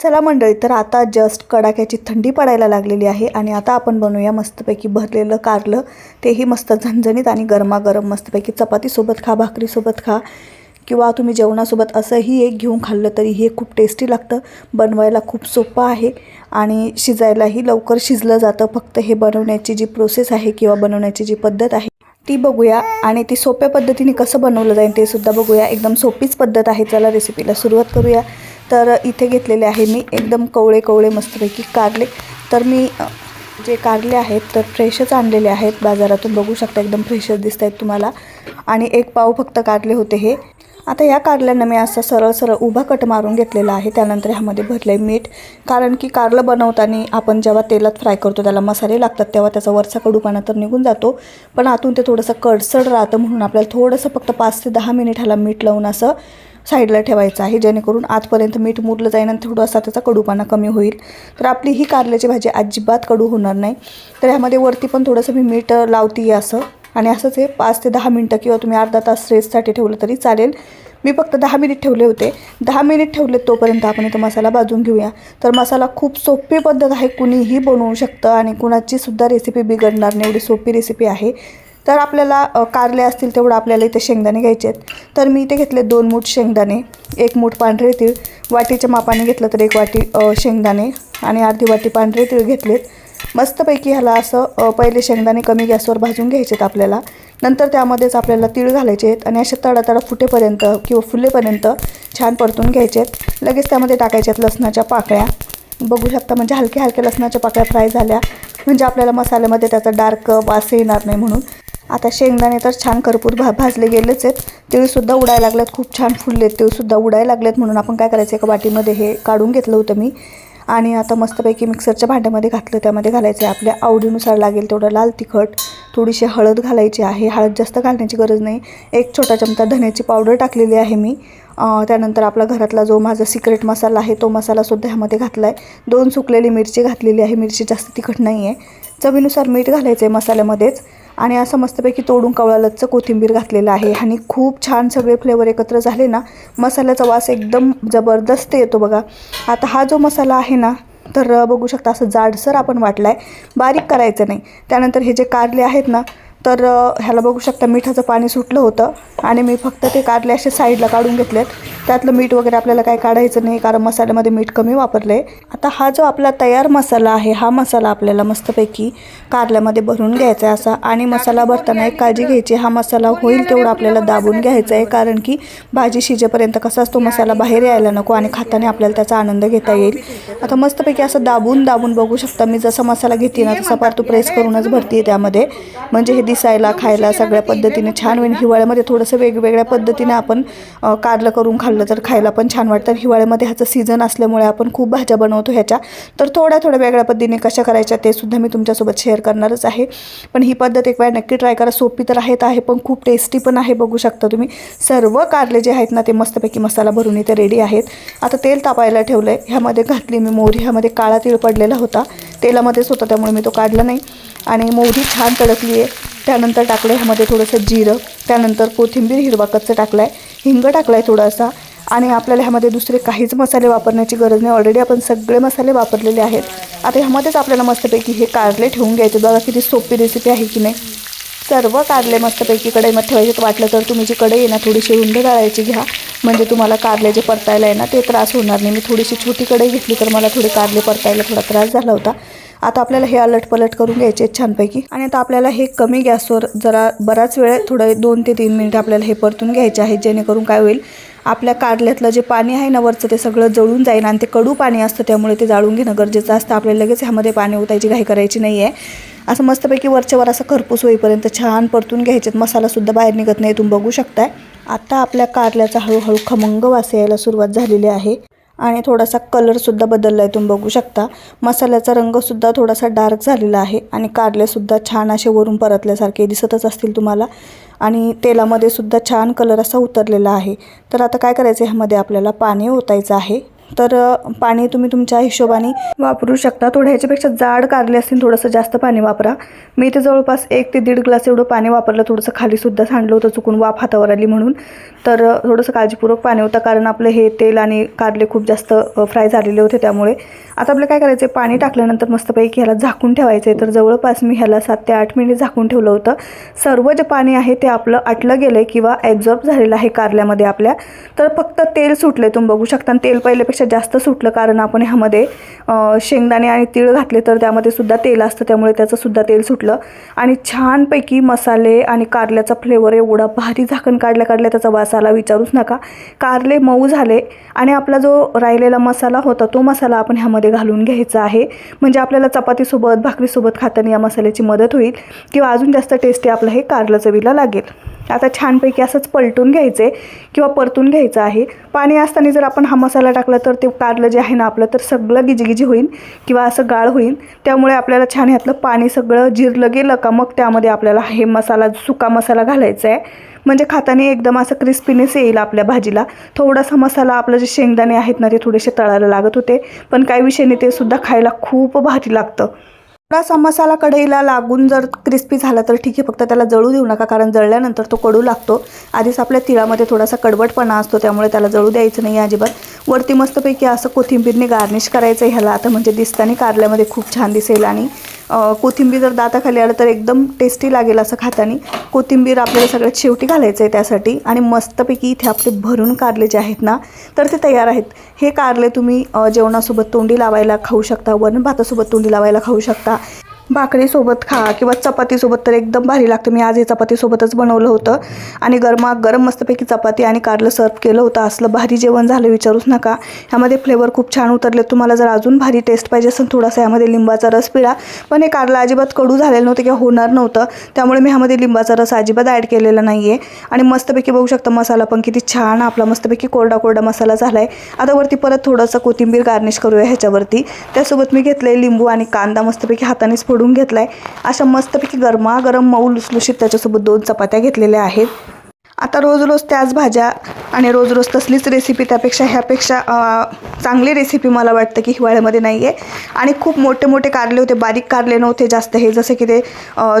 चला मंडळी तर आता जस्ट कडाक्याची थंडी पडायला लागलेली आहे आणि आता आपण बनवूया मस्तपैकी भरलेलं कारलं. तेही मस्त झणझणीत आणि गरमागरम मस्तपैकी चपातीसोबत खा भाकरीसोबत खा. किंवा तुम्ही जेवणासोबत असंही एक घेऊन खाल्लं तरी हे खूप टेस्टी लागतं. बनवायला खूप सोपं आहे आणि शिजायलाही लवकर शिजलं जातं. फक्त हे बनवण्याची जी प्रोसेस आहे किंवा बनवण्याची जी पद्धत आहे ती बघूया. आणि ती सोप्या पद्धतीने कसं बनवलं जाईल ते सुद्धा बघूया. एकदम सोपीच पद्धत आहे. चला रेसिपीला सुरुवात करूया. तर इथे घेतलेले आहे मी. एकदम कवळे कवळे मस्तपैकी कारले. तर मी जे कारले आहेत तर फ्रेशच आणलेले आहेत. बाजारातून बघू शकता एकदम फ्रेशच दिसत आहेत तुम्हाला. आणि एक पाव फक्त कारले होते हे. आता या कारल्यांना मी असं सरळ सरळ उभा कट मारून घेतलेला आहे. त्यानंतर ह्यामध्ये भरलं आहे मीठ. कारण की कारलं बनवताना आपण जेव्हा तेलात फ्राय करतो त्याला मसाले लागतात तेव्हा त्याचा वरचा कडूपणा तर निघून जातो. पण आतून ते थोडंसं कडसड राहतं म्हणून आपल्याला थोडंसं फक्त पाच ते दहा मिनिट ह्याला मीठ लावून असं साईडला ठेवायचा आहे जेणेकरून आतपर्यंत मीठ मुरलं जाईल आणि थोडासा त्याचा कडूपणा कमी होईल. तर आपली ही कारल्याची भाजी अजिबात कडू होणार नाही. तर ह्यामध्ये वरती पण थोडंसं मी मीठ लावते असं. आणि असंच हे पाच ते दहा मिनटं किंवा तुम्ही अर्धा तास रेससाठी ठेवलं तरी चालेल. मी फक्त दहा मिनिट ठेवले होते. दहा मिनिट ठेवले तोपर्यंत आपण इथं मसाला भाजून घेऊया. तर मसाला खूप सोपी पद्धत आहे. कुणीही बनवू शकतं आणि कुणाचीसुद्धा रेसिपी बिघडणार नाही. एवढी सोपी रेसिपी आहे. तर आपल्याला कारले असतील तेवढं आपल्याला इथे शेंगदाणे घ्यायचे आहेत. तर मी इथे घेतले दोन मूठ शेंगदाणे एक मूठ पांढरे तीळ वाटीच्या मापाने घेतलं तर एक वाटी शेंगदाणे आणि अर्धी वाटी पांढरे तीळ घेतलेत. मस्तपैकी ह्याला असं पहिले शेंगदाणे कमी गॅसवर भाजून घ्यायचे आहेत आपल्याला. नंतर त्यामध्येच आपल्याला तीळ घालायचे आहेत आणि असे तडातडा फुटेपर्यंत किंवा फुलेपर्यंत छान परतून घ्यायचे आहेत. लगेच त्यामध्ये टाकायच्या आहेत लसणाच्या पाकळ्या. बघू शकता म्हणजे हलक्या हलक्या लसणाच्या पाकळ्या फ्राय झाल्या. म्हणजे आपल्याला मसाल्यामध्ये त्याचा डार्क वास येणार नाही म्हणून. आता शेंगदाणे तर छान करपूर भा भाजले गेलेच आहेत. तिळसुद्धा उडायला लागल्यात खूप छान फुललेत तिळसुद्धा उडायला लागलेत म्हणून आपण काय करायचं एका वाटीमध्ये हे काढून घेतलं होतं मी. आणि आता मस्तपैकी मिक्सरच्या भांड्यामध्ये घातलं त्यामध्ये घालायचं आहे. आपल्या आवडीनुसार लागेल तेवढं लाल तिखट थोडीशी हळद घालायची आहे. हळद जास्त घालण्याची गरज नाही. एक छोटा चमचा धण्याची पावडर टाकलेली आहे मी. त्यानंतर आपला घरातला जो माझा सिक्रेट मसाला आहे तो मसालासुद्धा ह्यामध्ये घातला आहे दोन सुकलेली मिरची घातलेली आहे. मिरची जास्त तिखट नाही आहे चवीनुसार मीठ घालायचं आहे मसाल्यामध्येच. आणि असं मस्तपैकी तोडून कवळालचं कोथिंबीर घातलेलं आहे. आणि खूप छान सगळे फ्लेवर एकत्र झाले ना मसाल्याचा वास एकदम जबरदस्त येतो बघा. आता हा जो मसाला आहे ना तर बघू शकता असं जाडसर आपण वाटला आहे बारीक करायचं नाही. त्यानंतर हे जे कारले आहेत ना तर ह्याला बघू शकता मिठाचं पाणी सुटलं होतं आणि मी फक्त ते कारले असे साईडला काढून घेतलेत. त्यातलं मीठ वगैरे आपल्याला काय काढायचं नाही कारण मसाल्यामध्ये मीठ कमी वापरलं. आहे आता हा जो आपला तयार मसाला आहे हा मसाला आपल्याला मस्तपैकी कारल्यामध्ये भरून घ्यायचा आहे असा आणि मसाला भरताना एक काळजी घ्यायची हा मसाला होईल तेवढा आपल्याला दाबून घ्यायचा आहे कारण की भाजी शिजेपर्यंत कसाच तो मसाला बाहेर यायला नको आणि खाताना आपल्याला त्याचा आनंद घेता येईल. आता मस्तपैकी असं दाबून दाबून बघू शकता मी जसा मसाला घेते ना तसा पार तो प्रेस करूनच भरते त्यामध्ये. म्हणजे हे दिसायला खायला सगळ्या पद्धतीने छान होईल. हिवाळ्यामध्ये थोडंसं वेगवेगळ्या पद्धतीने आपण कारलं करून खाल्लं तर खायला पण छान वाटतं. हिवाळ्यामध्ये ह्याचं सीझन असल्यामुळे आपण खूप भाज्या बनवतो ह्याच्या. तर थोड्या थोड्या वेगळ्या पद्धतीने कशा करायच्या ते सुद्धा मी तुमच्यासोबत शेअर करणारच आहे. पण ही पद्धत एक वेळा नक्की ट्राय करा. सोपी तर आहेत आहे पण खूप टेस्टी पण आहे बघू शकता तुम्ही. सर्व कारले जे आहेत ना ते मस्तपैकी मसाला भरून इथे रेडी आहेत. आता तेल तापायला ठेवलं आहे ह्यामध्ये घातली मी मोहरी. ह्यामध्ये काळा तीळ पडलेला होता. तेलामध्येच होता त्यामुळे मी तो काढला नाही. आणि मोहरी छान तडकली आहे त्यानंतर टाकलं ह्यामध्ये थोडंसं जिरं त्यानंतर कोथिंबीर हिरवा कच्चं टाकलं आहे हिंग टाकला आहे थोडासा आणि आपल्याला ह्यामध्ये दुसरे काहीच मसाले वापरण्याची गरज नाही. ऑलरेडी आपण सगळे मसाले वापरलेले आहेत. आता ह्यामध्येच आपल्याला मस्तपैकी हे कारले ठेवून घ्यायचे. बघा किती सोपी रेसिपी आहे की नाही. सर्व कारले मस्तपैकी कढईमध्ये ठेवायचे. वाटलं तर तुम्ही जी कढई आहे ना थोडीशी रुंद गाळायची घ्या. म्हणजे तुम्हाला कारले जे परतायला आहे ना ते त्रास होणार नाही. मी थोडीशी छोटी कढई घेतली तर मला थोडे कारले परतायला थोडा त्रास झाला होता. आता आपल्याला हे अलट पलट करून घ्यायचे आहेत छानपैकी. आणि आता आपल्याला हे कमी गॅसवर जरा बराच वेळ थोडं दोन ते तीन मिनिट आपल्याला हे परतून घ्यायचे आहे जेणेकरून काय होईल आपल्या कारल्यातलं जे पाणी आहे ना वरचं ते सगळं जळून जाईल आणि ते कडू पाणी असतं त्यामुळे ते जाळून घेणं गरजेचं असतं. आपल्याला लगेच ह्यामध्ये पाणी ओतायची घाई करायची नाही आहे असं मस्तपैकी वरच्यावर असं खरपूस होईपर्यंत छान परतून घ्यायचे मसालासुद्धा बाहेर निघत नाही तुम्ही बघू शकताय. आता आपल्या कारल्याचा हळूहळू खमंग वास यायला सुरुवात झालेली आहे. आणि थोडासा कलरसुद्धा बदलला आहे तुम्ही बघू शकता. मसाल्याचा रंगसुद्धा थोडासा डार्क झालेला आहे आणि कारलेसुद्धा छान असे वरून परतल्यासारखे दिसतच असतील तुम्हाला. आणि तेलामध्ये सुद्धा छान कलर असा उतरलेला आहे. तर आता काय करायचं? ह्यामध्ये आपल्याला पाणी ओतायचं आहे. तर पाणी तुम्ही तुमच्या हिशोबाने वापरू शकता. थोडं ह्याच्यापेक्षा जाड कारले असतील थोडंसं जास्त पाणी वापरा. मी इथे जवळपास एक ते दीड ग्लास एवढं पाणी वापरलं थोडंसं खालीसुद्धा सांडलं होतं चुकून वाफ हातावर आली म्हणून. तर थोडंसं काळजीपूर्वक पाणी होतं कारण आपलं हे तेल आणि कारले खूप जास्त फ्राय झालेले होते त्यामुळे. आता आपलं काय करायचं आहे पाणी टाकल्यानंतर मस्तपैकी ह्याला झाकून ठेवायचं आहे तर जवळपास मी ह्याला सात ते आठ मिनिट झाकून ठेवलं होतं. सर्व जे पाणी आहे ते आपलं आटलं गेलं आहे किंवा ॲब्झॉर्ब झालेलं आहे कारल्यामध्ये आपल्या. तर फक्त तेल सुटले तुम्ही बघू शकता आणि तेल पहिल्यापेक्षा जास्त सुटलं. कारण आपण ह्यामध्ये शेंगदाणे आणि तीळ घातले तर त्यामध्ये सुद्धा तेल असतं. त्यामुळे त्याचंसुद्धा तेल सुटलं. आणि छानपैकी मसाले आणि कारल्याचा फ्लेवर एवढा भारी झाकण काढल्या काढल्या त्याचा वास आला. विचारूच नका. कारले मऊ झाले. आणि आपला जो राहिलेला मसाला होता तो मसाला आपण ह्यामध्ये घालून घ्यायचा आहे. म्हणजे आपल्याला चपातीसोबत भाकरीसोबत खाताना या मसाल्याची मदत होईल किंवा अजून जास्त टेस्टी आपलं हे कारलं चवीला लागेल. आता छानपैकी असंच पलटून घ्यायचं आहे किंवा परतून घ्यायचं आहे. पाणी असताना जर आपण हा मसाला टाकला तर ते कारलं जे आहे ना आपलं तर सगळं गिजीगिजी होईल किंवा असं गाळ होईल. त्यामुळे आपल्याला छान ह्यातलं पाणी सगळं जिरलं गेलं का मग त्यामध्ये आपल्याला हे मसाला सुका मसाला घालायचा आहे. म्हणजे खाताने एकदम असं क्रिस्पीनेस येईल आपल्या भाजीला. थोडासा मसाला आपलं जे शेंगदाणे आहेत ना ते थोडेसे तळायला लागत होते. पण काही विषय नाही ते सुद्धा खायला खूप भारी लागतं. थोडासा मसाला कढईला लागून जर क्रिस्पी झाला तर ठीक आहे फक्त त्याला जळू देऊ नका कारण जळल्यानंतर तो कडू लागतो. आधीच आपल्या तिळामध्ये थोडासा कडवटपणा असतो त्यामुळे त्याला जळू द्यायचं नाही अजिबात. वरती मस्तपैकी असं कोथिंबीरने गार्निश करायचं आहे ह्याला. आता म्हणजे दिसताना कारल्यामध्ये खूप छान दिसेल आणि कोथिंबीर जर दाताखाली आलं तर एकदम टेस्टी लागेल असं खातानी. कोथिंबीर आपल्याला सगळ्यात शेवटी घालायचं आहे त्यासाठी आणि मस्तपैकी इथे आपले भरून कारले जे आहेत ना तर ते तयार आहेत. हे कारले तुम्ही जेवणासोबत तोंडी लावायला खाऊ शकता वरण भातासोबत तोंडी लावायला खाऊ शकता. भाकरीसोबत खा किंवा चपातीसोबत तर एकदम भारी लागतं. मी आज हे चपातीसोबतच बनवलं होतं. आणि गरमा गरम मस्तपैकी चपाती आणि कारलं सर्व केलं होतं. असलं भारी जेवण झालं विचारूच नका. ह्यामध्ये फ्लेवर खूप छान उतरले. तुम्हाला जर अजून भारी टेस्ट पाहिजे असेल थोडासा यामध्ये लिंबाचा रस पिळा. पण हे कारलं अजिबात कडू झालेलं नव्हतं किंवा होणार नव्हतं. त्यामुळे मी ह्यामध्ये लिंबाचा रस अजिबात ॲड केलेला नाही आहे आणि मस्तपैकी बघू शकता मसाला पण किती छान आपला मस्तपैकी कोरडा कोरडा मसाला झाला आहे आता वरती परत थोडंसं कोथिंबीर गार्निश करूया ह्याच्यावरती. त्यासोबत मी घेतलं आहे लिंबू आणि कांदा मस्तपैकी हातानेच फोडून घेतला आहे अशा मस्तपैकी गरमागरम मऊ लुसलुशीत त्याच्यासोबत दोन चपात्या घेतलेल्या आहेत. आता रोज रोज त्याच भाज्या आणि रोज रोज तसलीच रेसिपी त्यापेक्षा ह्यापेक्षा चांगली रेसिपी मला वाटतं की हिवाळ्यामध्ये नाही आहे आणि खूप मोठे मोठे कारले होते बारीक कारले नव्हते जास्त हे जसे की ते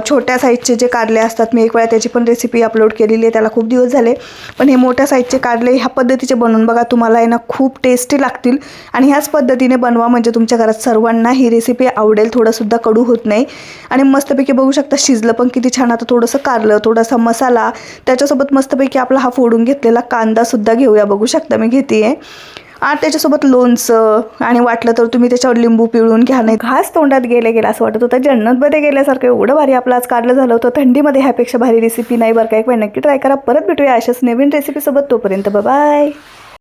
छोट्या साईजचे जे कारले असतात मी एक वेळा त्याची पण रेसिपी अपलोड केलेली आहे त्याला खूप दिवस झाले. पण हे मोठ्या साईजचे कारले ह्या पद्धतीचे बनवून बघा तुम्हाला आहे ना खूप टेस्टी लागतील. आणि ह्याच पद्धतीने बनवा म्हणजे तुमच्या घरात सर्वांना ही रेसिपी आवडेल थोडंसुद्धा कडू होत नाही. आणि मस्तपैकी बघू शकता शिजलं पण किती छान. आता थोडंसं कारलं थोडासा मसाला त्याच्यासोबत मस्तपैकी आपला हा फोडून घेतलेला कांदा सुद्धा घेऊया बघू शकता मी घेते आहे आणि त्याच्यासोबत लोणचं आणि वाटलं तर तुम्ही त्याच्यावर लिंबू पिळून घ्या नाही घास तोंडात गेले गेला असं वाटत होतं. जन्नतमध्ये गेल्यासारखं एवढं भारी आपलं आज काढलं झालं होतं. थंडीमध्ये ह्यापेक्षा भारी रेसिपी नाही बरं का. एक वेळ नक्की ट्राय करा. परत भेटूया अशाच नवीन रेसिपीसोबत तोपर्यंत. बाय